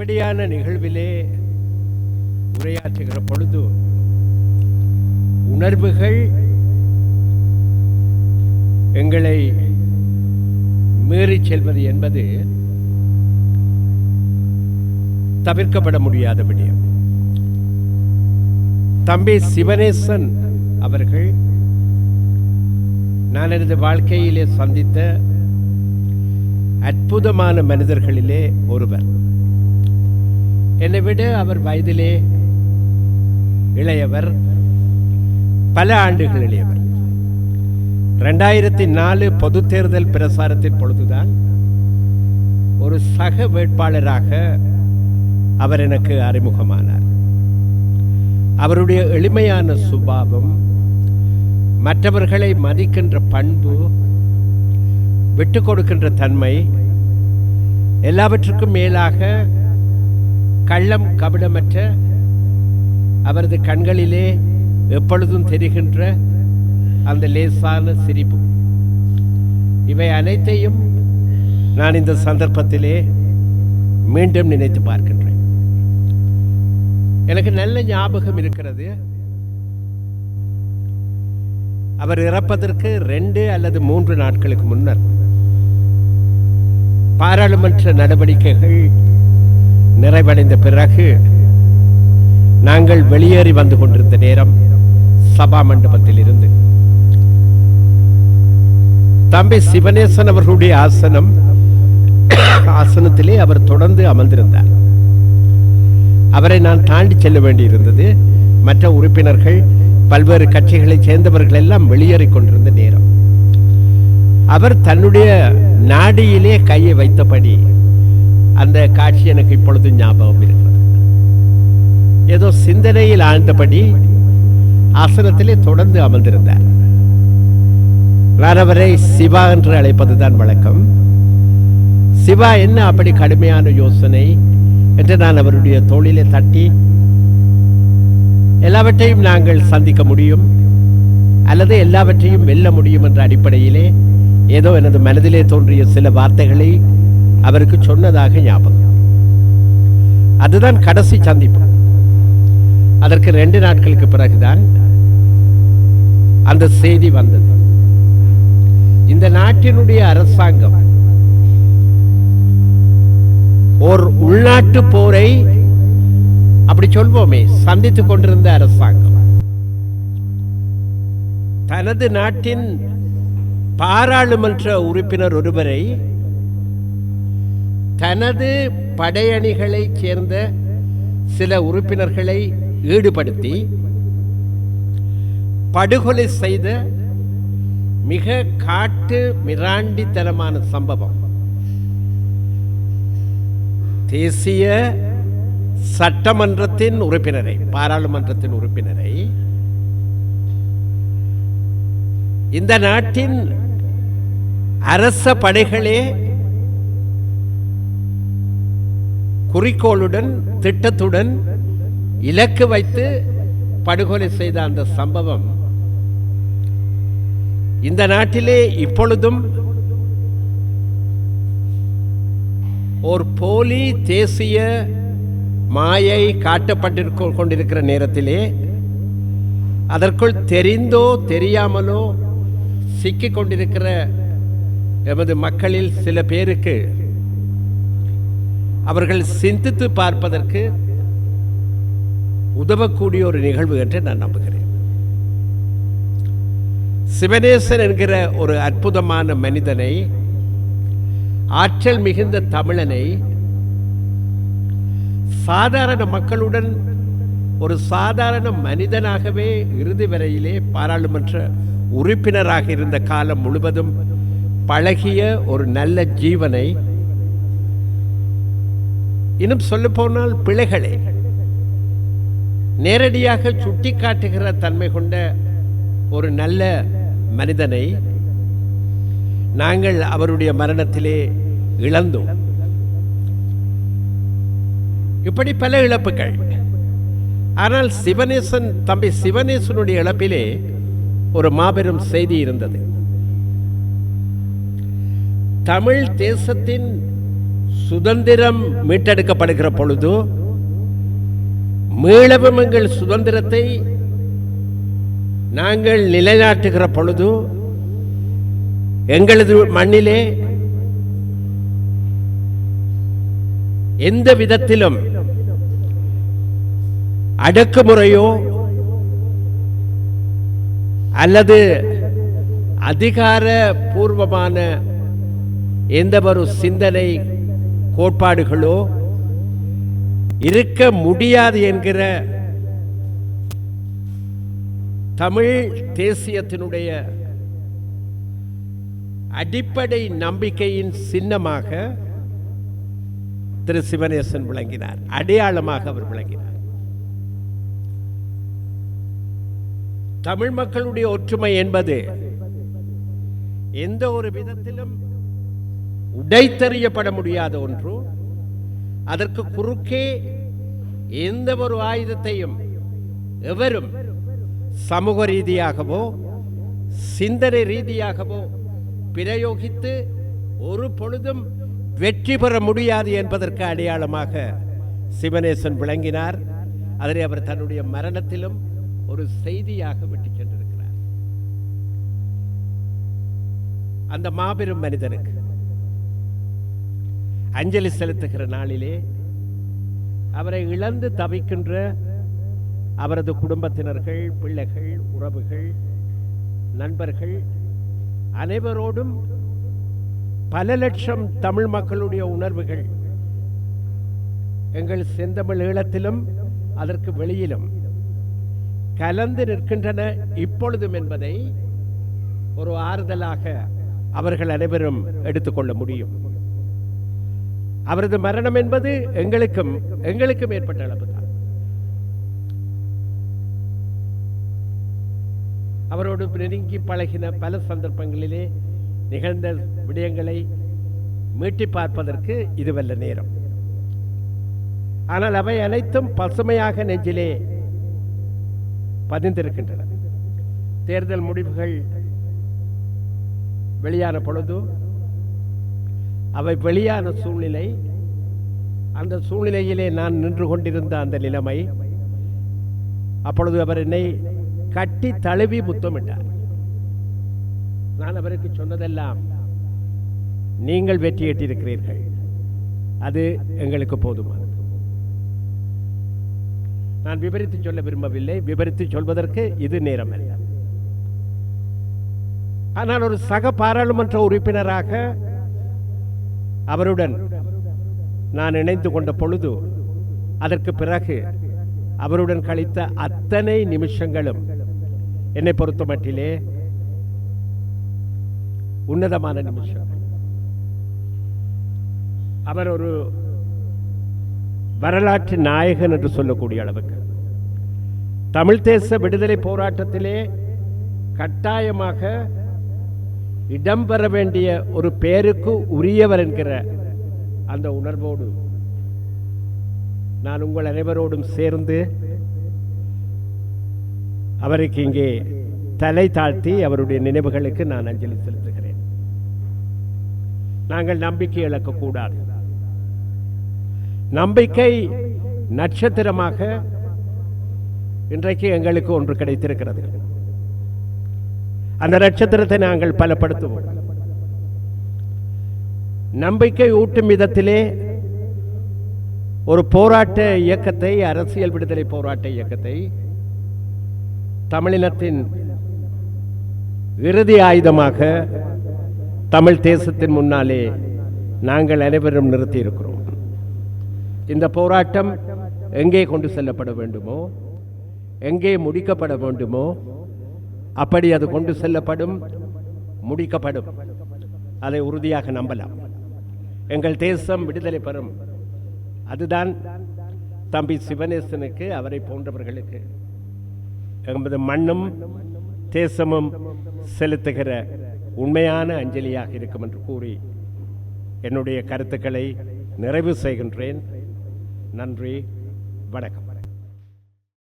இப்படியான நிகழ்விலே உரையாற்றுகிற பொழுது உணர்வுகள் எங்களை மீறிச் செல்வது என்பது தவிர்க்கப்பட முடியாத விடயம். தம்பி சிவனேசன் அவர்கள் நான் எனது வாழ்க்கையிலே சந்தித்த அற்புதமான மனிதர்களிலே ஒருவர். என்னை விட அவர் வயதிலே இளையவர் பல ஆண்டுகள் இளையவர். ரெண்டாயிரத்தி நாலு பொது தேர்தல் பிரசாரத்தின் பொழுதுதான் ஒரு சக வேட்பாளராக அவர் எனக்கு அறிமுகமானார். அவருடைய எளிமையான சுபாவம் மற்றவர்களை மதிக்கின்ற பண்பு விட்டு கொடுக்கின்ற தன்மை எல்லாவற்றுக்கும் மேலாக கள்ளம் கபடமற்ற அவரது கண்களிலே எப்பொழுதும் தெரிகின்ற அந்த லேசான சிரிப்பு. இவை அனைத்தையும் நான் இந்த சந்தர்ப்பத்திலே மீண்டும் நினைத்து பார்க்கின்றேன். எனக்கு நல்ல ஞாபகம் இருக்கிறது. அவர் இறப்பதற்கு ரெண்டு அல்லது மூன்று நாட்களுக்கு முன்னர் பாராளுமன்ற நடவடிக்கைகள் நிறைவடைந்த பிறகு நாங்கள் வெளியேறி வந்து கொண்டிருந்த நேரம் சபா மண்டபத்தில் இருந்து தம்பி சிவனேசன் அவர்களுடைய ஆசனம் ஆசனத்திலே அவர் தொடர்ந்து அமர்ந்திருந்தார். அவரை நான் தாண்டி செல்ல வேண்டியிருந்தது. மற்ற உறுப்பினர்கள் பல்வேறு கட்சிகளைச் சேர்ந்தவர்கள் எல்லாம் வெளியேறிக் கொண்டிருந்த நேரம். அவர் தன்னுடைய நாடியிலே கையை வைத்தபடி அந்த காட்சி எனக்கு இப்பொழுது ஞாபகம் இருக்கிறது. ஏதோ சிந்தனையில் ஆழ்ந்தபடி ஆசனத்திலே தொடர்ந்து அமர்ந்திருந்தார். நான் அவரை சிவா என்று அழைப்பதுதான் வழக்கம். சிவா என்ன அப்படி கடுமையான யோசனை என்று நான் அவருடைய தோளிலே தட்டி எல்லாவற்றையும் நாங்கள் சந்திக்க முடியும் அல்லது எல்லாவற்றையும் வெல்ல முடியும் என்ற அடிப்படையிலே ஏதோ எனது மனதிலே தோன்றிய சில வார்த்தைகளை அவருக்கு சொன்னதாக ஞாபகம். அதுதான் கடைசி சந்திப்பு. அதற்கு ரெண்டு நாட்களுக்கு பிறகுதான் அந்த செய்தி வந்தது. இந்த நாட்டினுடைய அரசாங்கம் ஓர் உள்நாட்டு போரை அப்படி சொல்வோமே சந்தித்துக் கொண்டிருந்த அரசாங்கம். தனது நாட்டின் பாராளுமன்ற உறுப்பினர் ஒருவரை தனது படையணிகளைச் சேர்ந்த சில உறுப்பினர்களை ஈடுபடுத்தி படுகொலை செய்த மிக காட்டு மிராண்டித்தனமான சம்பவம். தேசிய சட்டமன்றத்தின் உறுப்பினரை பாராளுமன்றத்தின் உறுப்பினரை இந்த நாட்டின் அரச படைகளே குறிக்கோளுடன் திட்டத்துடன் இலக்கு வைத்து படுகொலை செய்த அந்த சம்பவம் இந்த நாட்டிலே இப்பொழுதும் ஒரு போலி தேசிய மாயை காட்டப்பட்டிருக்க கொண்டிருக்கிற நேரத்திலே அதற்குள் தெரிந்தோ தெரியாமலோ சிக்கிக் கொண்டிருக்கிற எமது மக்களில் சில பேருக்கு அவர்கள் சிந்தித்து பார்ப்பதற்கு உதவக்கூடிய ஒரு நிகழ்வு என்று நான் நம்புகிறேன். சிவனேசன் என்கிற ஒரு அற்புதமான மனிதனை ஆற்றல் மிகுந்த தமிழனை சாதாரண மக்களுடன் ஒரு சாதாரண மனிதனாகவே இறுதி வரையிலே பாராளுமன்ற உறுப்பினராக இருந்த காலம் முழுவதும் பழகிய ஒரு நல்ல ஜீவனை இன்னும் சொல்ல போனால் பிழைகளை. நேரடியாக சுட்டிக்காட்டுகிற தன்மை கொண்ட ஒரு நல்ல மனிதனை நாங்கள் அவருடைய மரணத்திலே இழந்தோம். இப்படி பல இழப்புகள். ஆனால் சிவனேசன் தம்பி சிவனேசனுடைய இழப்பிலே ஒரு மாபெரும் செய்தி இருந்தது. தமிழ் தேசத்தின் சுதந்திரம் மீட்டெடுக்கப்படுகிற பொழுது மீளவும் எங்கள் சுதந்திரத்தை நாங்கள் நிலைநாட்டுகிற பொழுது எங்களது மண்ணிலே எந்த விதத்திலும் அடக்குமுறையோ அல்லது அதிகார பூர்வமான எந்த ஒரு சிந்தனை கோட்பாடுகளோ இருக்க முடியாது என்கிற தமிழ் தேசியத்தினுடைய அடிப்படை நம்பிக்கையின் சின்னமாக திரு சிவனேசன் விளங்கினார். அடையாளமாக அவர் விளங்கினார். தமிழ் மக்களுடைய ஒற்றுமை என்பது எந்த ஒரு விதத்திலும் உடைத்தறியப்பட முடியாத ஒன்று. அதற்கு குறுக்கே எந்த ஒரு ஆயுதத்தையும் எவரும் சமூக ரீதியாகவோ சிந்தனை ரீதியாகவோ பிரயோகித்து ஒரு பொழுதும் வெற்றி பெற முடியாது என்பதற்கு அடையாளமாக சிவனேசன் விளங்கினார். அதனை அவர் தன்னுடைய மரணத்திலும் ஒரு செய்தியாக விட்டு சென்றிருக்கிறார் அந்த மாபெரும் மனிதனுக்கு அஞ்சலி செலுத்துகிற நாளிலே அவரை இழந்து தவிக்கின்ற அவரது குடும்பத்தினர்கள் பிள்ளைகள் உறவுகள் நண்பர்கள் அனைவரோடும் பல லட்சம் தமிழ் மக்களுடைய உணர்வுகள் எங்கள் செந்தமிழ் ஈழத்திலும் அதற்கு வெளியிலும் கலந்து நிற்கின்றன இப்பொழுதும் என்பதை ஒரு ஆறுதலாக அவர்கள் அனைவரும் எடுத்துக்கொள்ள முடியும். அவரது மரணம் என்பது எங்களுக்கும் எங்களுக்கும் ஏற்பட்ட இழப்பு தான் அவரோடு நெருங்கி பழகின பல சந்தர்ப்பங்களிலே நிகழ்ந்த விடயங்களை மீட்டி பார்ப்பதற்கு இதுவல்ல நேரம். ஆனால் அவை அனைத்தும் பசுமையாக நெஞ்சிலே பதிந்திருக்கின்றன. தேர்தல் முடிவுகள் வெளியான பொழுது அவை வெளியான சூழ்நிலை. அந்த சூழ்நிலையிலே நான் நின்று கொண்டிருந்த அந்த நிலைமை அப்பொழுது அவர் என்னை கட்டி தழுவி முத்தமிட்டார். நான் அவருக்கு சொன்னதெல்லாம் நீங்கள் வெற்றி ஈட்டியிருக்கிறீர்கள் அது எங்களுக்கு போதுமானது. நான் விவரித்து சொல்ல விரும்பவில்லை. விவரித்து சொல்வதற்கு இது நேரம் அல்ல ஆனால் ஒரு சக பாராளுமன்ற உறுப்பினராக அவருடன் நான் இணைந்து கொண்ட பொழுது அதற்கு பிறகு அவருடன் கழித்த அத்தனை நிமிஷங்களும் என்னை பொறுத்த மட்டிலே உன்னதமான நிமிஷம். அவர் ஒரு வரலாற்று நாயகன் என்று சொல்லக்கூடிய அளவுக்கு. தமிழ் தேச விடுதலை போராட்டத்திலே கட்டாயமாக இடம்பெற வேண்டிய ஒரு பேருக்கு உரியவர் என்கிற அந்த உணர்வோடு நான் உங்கள் அனைவரோடும் சேர்ந்து அவருக்கு இங்கே தலை தாழ்த்தி அவருடைய நினைவுகளுக்கு நான் அஞ்சலி செலுத்துகிறேன். நாங்கள் நம்பிக்கை இழக்கக்கூடாது. நம்பிக்கை நட்சத்திரமாக இன்றைக்கு எங்களுக்கு ஒன்று கிடைத்திருக்கிறது. அந்த நட்சத்திரத்தை நாங்கள் பலப்படுத்துவோம். நம்பிக்கை ஊட்டும் விதத்திலே ஒரு போராட்ட இயக்கத்தை அரசியல் விடுதலை போராட்ட இயக்கத்தை தமிழினத்தின் இறுதி ஆயுதமாக தமிழ் தேசத்தின் முன்னாலே நாங்கள் அனைவரும் நிறுத்தியிருக்கிறோம். இந்த போராட்டம் எங்கே கொண்டு செல்லப்பட வேண்டுமோ எங்கே முடிக்கப்பட வேண்டுமோ அப்படி அது கொண்டு செல்லப்படும் முடிக்கப்படும். அதை உறுதியாக நம்பலாம். எங்கள் தேசம் விடுதலை பெறும். அதுதான் தம்பி சிவனேசனுக்கு அவரை போன்றவர்களுக்கு. எமது மண்ணும் தேசமும் செலுத்துகிற உண்மையான அஞ்சலியாக இருக்கும் என்று கூறி என்னுடைய கருத்துக்களை நிறைவு செய்கின்றேன். நன்றி வணக்கம்.